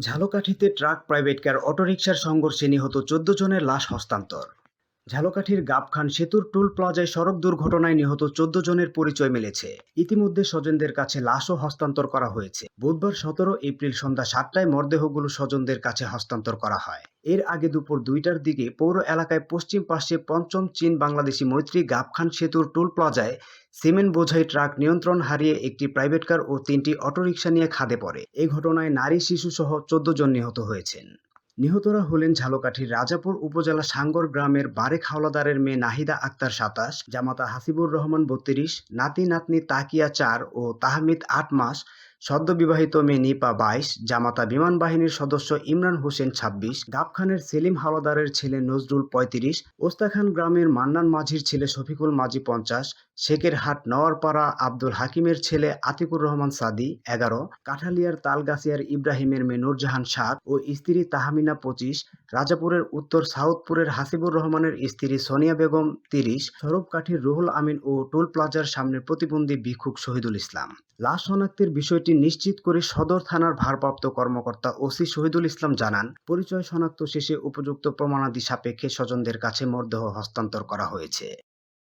ঝালকাঠিতে truck private car অটোরিকশার সংঘর্ষে নিহত চোদ্দ জনের লাশ হস্তান্তর। ঝালকাঠির গাবখান সেতুর টুল প্লাজায় সড়ক দুর্ঘটনায় নিহত চোদ্দ জনের পরিচয় মিলেছে। ইতিমধ্যে স্বজনদের কাছে লাশও হস্তান্তর করা হয়েছে। বুধবার সতেরো এপ্রিল সন্ধ্যা সাতটায় মরদেহগুলো স্বজনদের কাছে হস্তান্তর করা হয়। এর আগে দুপুর দুইটার দিকে পৌর এলাকায় পশ্চিম পাশে পঞ্চম চীন বাংলাদেশি মৈত্রী গাবখান সেতুর টুল প্লাজায় সিমেন্ট বোঝাই ট্রাক নিয়ন্ত্রণ হারিয়ে একটি প্রাইভেট কার ও তিনটি অটোরিকশা নিয়ে খাদে পড়ে। এ ঘটনায় নারী শিশু সহ চোদ্দ জন নিহত হয়েছেন। নিহতরা হলেন ঝালকাঠির রাজাপুর উপজেলা সাঙ্গর গ্রামের বারেক হাওলাদারের মেয়ে নাহিদা আক্তার সাতাশ, জামাতা হাসিবুর রহমান বত্রিশ, নাতি নাতনি তাকিয়া চার ও তাহমিদ আট মাস সদ্য বিবাহিত মেয়ে নিপা বাইশ, জামাতা বিমান বাহিনীর সদস্য ইমরান হোসেন ছাব্বিশ, গাবখানের সেলিম হাওলাদারের ছেলে নজরুল পঁয়ত্রিশ, ওস্তাখান গ্রামের মান্নান মাঝির ছেলে শফিকুল মাঝি পঞ্চাশ, শেখের হাট নওয়ারপাড়া আব্দুল হাকিমের ছেলে আতিকুর রহমান সাদি এগারো, কাঠালিয়ার তালগাছিয়ার ইব্রাহিমের মেয়ে নুরজাহান সাত ও স্ত্রী তাহমিনা পঁচিশ, রাজাপুরের উত্তর সাউথপুরের হাসিবুর রহমানের স্ত্রী সোনিয়া বেগম তিরিশ সরবকাঠির রুহুল আমিন ও টোল প্লাজার সামনে প্রতিবন্ধী ভিক্ষুক শহীদুল ইসলাম। লাশ শনাক্তের বিষয়টি নিশ্চিত করে সদর থানার ভারপ্রাপ্ত কর্মকর্তা ওসি শহীদুল ইসলাম জানান, পরিচয় শনাক্ত শেষে উপযুক্ত প্রমাণাদি সাপেক্ষে স্বজনদের কাছে মরদেহ হস্তান্তর করা হয়েছে।